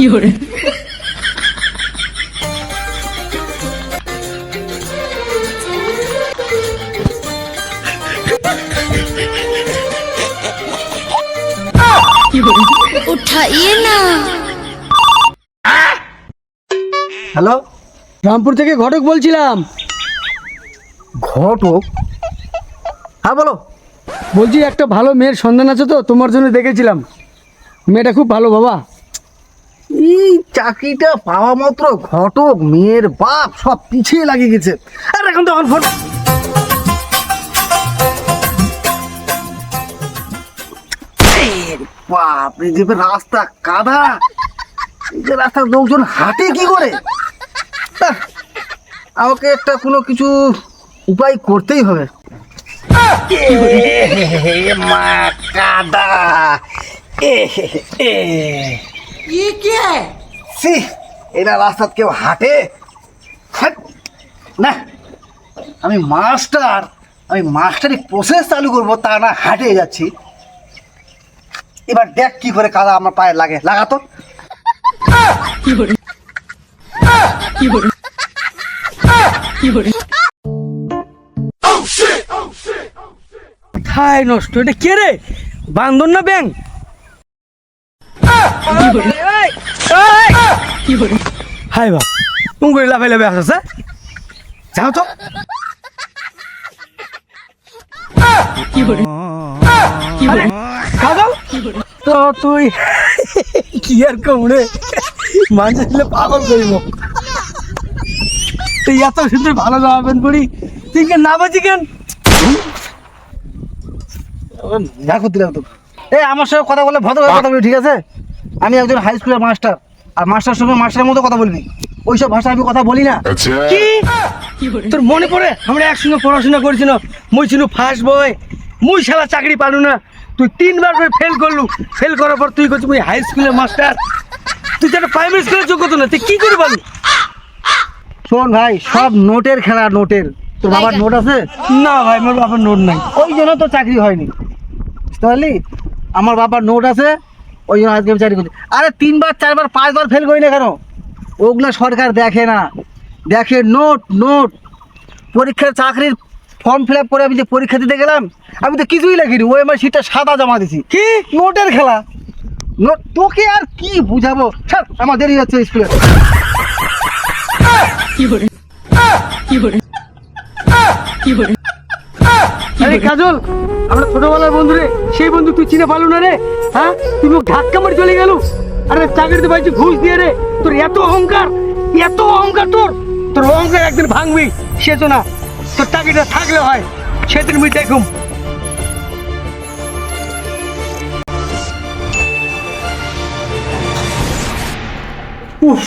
Fiore. না। Hello? Rampur থেকে ঘটক বলছিলাম। ঘটক? হ্যাঁ বলো। বলছি একটা ভালো মেয়ের সন্ধান আছে তো তোমার জন্য দেখেছিলাম। মেয়েটা খুব ভালো বাবা। এই চাকরিটা পাওয়া মাত্র ঘটক, মেয়ের বাপ, সব পিছিয়ে লাগিয়ে গেছে। আর এখন তো ফোন বাপ রে রাস্তা কাদা। রাস্তার লোকজন হাঁটে কি করে? আমাকে একটা কোনো কিছু উপায় করতেই হবে। মা কাদা। ই কে? সি এটা রাস্তাত কেউ হাঁটে? না আমি মাস্টার আমি মাস্টারি প্রসেস চালু করব তা না হাঁটে যাচ্ছি। এবার দেখ কি করে কাদা আমার পায়ে লাগে লাগাতো কি নষ্ট এটা কে রে? বান্দর না ব্যাং? হাই বাপ তুমি করে লাফাই লাফাই আসছে যাও তো। তো তুই কি আর কমরে মানুষ পাগল করিব। তুই এত সুন্দর ভালো জামা প্যান্ট পরি তুই কেন না বাজি কেন? দেখো দিলাম তো এই আমার সঙ্গে কথা বলে ভদ্রভাবে কথা বলি ঠিক আছে? আমি একজন হাই স্কুলের মাস্টার আর মাস্টার সঙ্গে মাস্টারের মতো কথা বলবি। ওইসব ভাষা আমি কথা বলি না। কি? তোর মনে পড়ে? আমরা একসঙ্গে পড়াশোনা করেছি না মুই ছিল ফার্স্ট বয় মুই শালা চাকরি পালু না। তুই তিনবার করে ফেল করলু। ফেল করার পর তুই করছিস মুই হাই স্কুলের মাস্টার তুই তো একটা প্রাইমারি স্কুলের যোগ্যতা না। তুই কি করে পারলু শোন ভাই সব নোটের খেলা নোটের তোর বাবার নোট আছে? না ভাই আমার বাবার নোট নাই। ওই জন্য তো চাকরি হয়নি। বুঝতে পারলি? আমার বাবার নোট আছে। ওই জন্য আজকে আমি চাকরি করছি। আরে তিনবার চারবার পাঁচবার ফেল করি না কেন? ওগুলো সরকার দেখে না। দেখে নোট নোট পরীক্ষার চাকরির ফর্ম ফিল আপ করে আমি যে পরীক্ষা দিতে গেলাম আমি তো কিছুই লাগিনি ওই আমার সিটটা সাদা জমা দিছি। কি? নোটের খেলা। নোট তোকে আর কি বুঝাবো? ছাড় আমার দেরি হচ্ছে স্কুলে আরে কাজল আমরা ছোটবেলার বন্ধু রে সেই বন্ধু তুই চিনে পারলু না রে হ্যাঁ? তুই মোক ধাক্কা মারি চলে গেল। আরে চাকরিতে পাইছি ঘুষ দিয়ে রে তোর এত অহংকার এত অহংকার তোর। তোর অহংকার একদিন ভাঙবি সে তো না তোর চাকরিটা থাকলে হয় সেদিন মুই দেখুম। উফ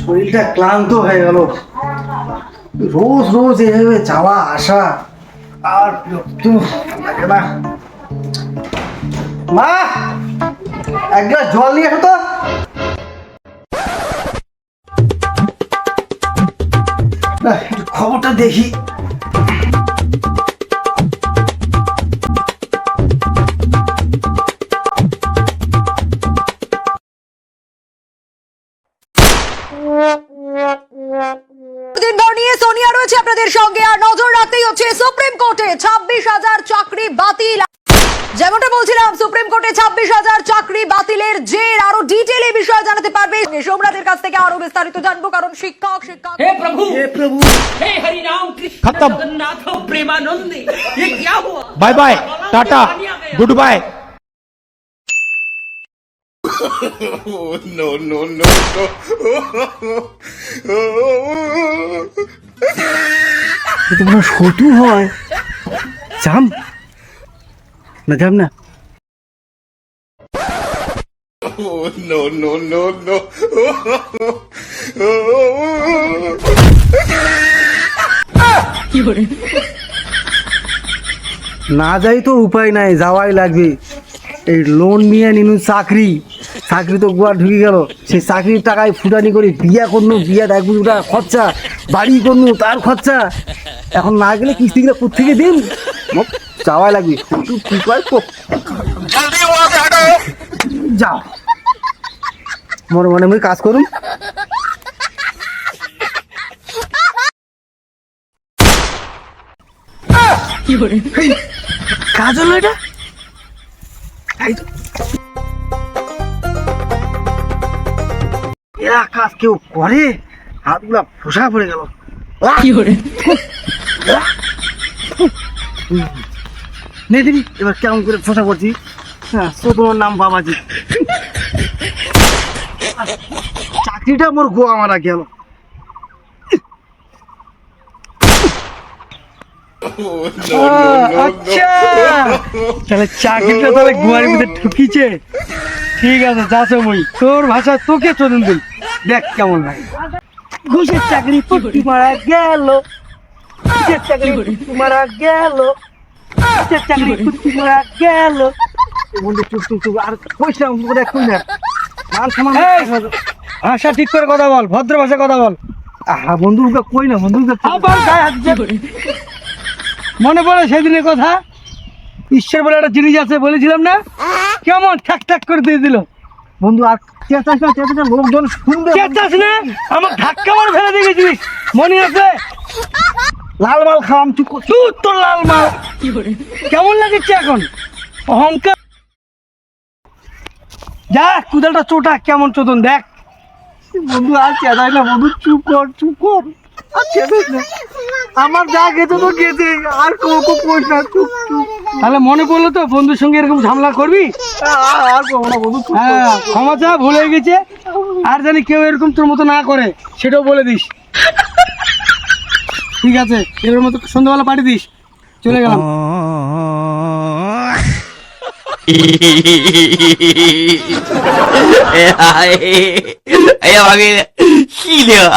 শরীরটা ক্লান্ত হয়ে গেল। রোজ রোজ এভাবে যাওয়া, আসা, আর লাগে না মা, এক গ্লাস জল নিয়ে এসো তো। খবরটা দেখি। হচ্ছে সুপ্রিম কোর্টে ছাব্বিশ হাজার চাকরি বাতিল যেমনটা বলছিলাম সুপ্রিম কোর্টে ছাব্বিশ হাজার চাকরি বাতিলের জের আরো ডিটেল এই বিষয়ে জানাতে পারবে সোমনাথের কাছ থেকে আরো বিস্তারিত জানবো কারণ শিক্ষক শিক্ষক हे प्रभु হে প্রভু हे हरि राम कृष्ण खत्म। जगन्नाथ प्रेमानंद ये क्या हुआ bye bye tata goodbye এ তো মনে সটু হয়। যাম না যাম না। না যাই তো উপায় নাই যাওয়াই লাগবে। এই লোন নিয়ে নিনু চাকরি। চাকরি তো গোয়া ঢুকে গেল। সেই চাকরির টাকায় ফুটানি করে বিয়া করনু বিয়া কোটি খরচা। বাড়ি করনু তার খরচা। এখন না গেলে কিস্তিগুলো কোথেকে দিন? মোক যাওয়াই লাগবে। কি মোর মনে মুই কাজ এই, কাজ হলো এটা? এরা কাজ কেউ করে? হাতগুলা ফোসা পড়ে গেল। নে দিবি এবার কেমন করে ফোসা করছি হ্যাঁ তোমার নাম বাবাজি। চাকরিটা মোর গোয়া মারা গেল। আচ্ছা! তাহলে চাকরিটা তাহলে গোয়ার মধ্যে ঢুকিছে। ঠিক আছে যাচ্ছে মই। তোর ভাষা তোকে চলুন দিন দেখ কেমন লাগে। ঘুষের চাকরি পুটি মারা গেল। ঘুষের চাকরি পুটি মারা গেল। ঘুষের চাকরি পুটি মারা গেল। বন্ধু চুপ চুপ চুপ আর কইস না বন্ধু দেখ কই না। মান সম্মান ভাষা ঠিক করে কথা বল ভদ্র ভাষায় কথা বল। আহা বন্ধু ওকে কই না বন্ধু আবার গায়ে হাত মনে পড়ে সেদিনের কথা? ঈশ্বর বলে একটা জিনিস আছে বলেছিলাম না? কেমন ঠাক ঠাক করে দিয়ে দিল। বন্ধু আর চেঁচাস না চেঁচাস না, লোকজন শুনবে। চেঁচাস না? আমার ধাক্কা মার ফেলে দিয়ে গেছিস মনে আছে? লাল মাল খাওয়াম তুই চুর তোর লাল মাল। কেমন লাগছে এখন? অহংকার। যা কুদালটা চোটা কেমন চোদন দেখ। বন্ধু আর চেঁচাই না বন্ধু চুপ কর চুপ কর। আমার যা গেছে তো গেছে আর কোকো কোষ না চুপ চুপ। তাহলে মনে পড়ল তো বন্ধুর সঙ্গে এরকম ঝামেলা করবি? আর করব না বন্ধু হ্যাঁ ক্ষমা চা ভুলে গেছে। আর জানি কেউ এরকম তোর মতো না করে সেটাও বলে দিস। ঠিক আছে এবার মতো সন্ধ্যাবেলা পাঠিয়ে দিস। চলে গেলাম। Ay, 시려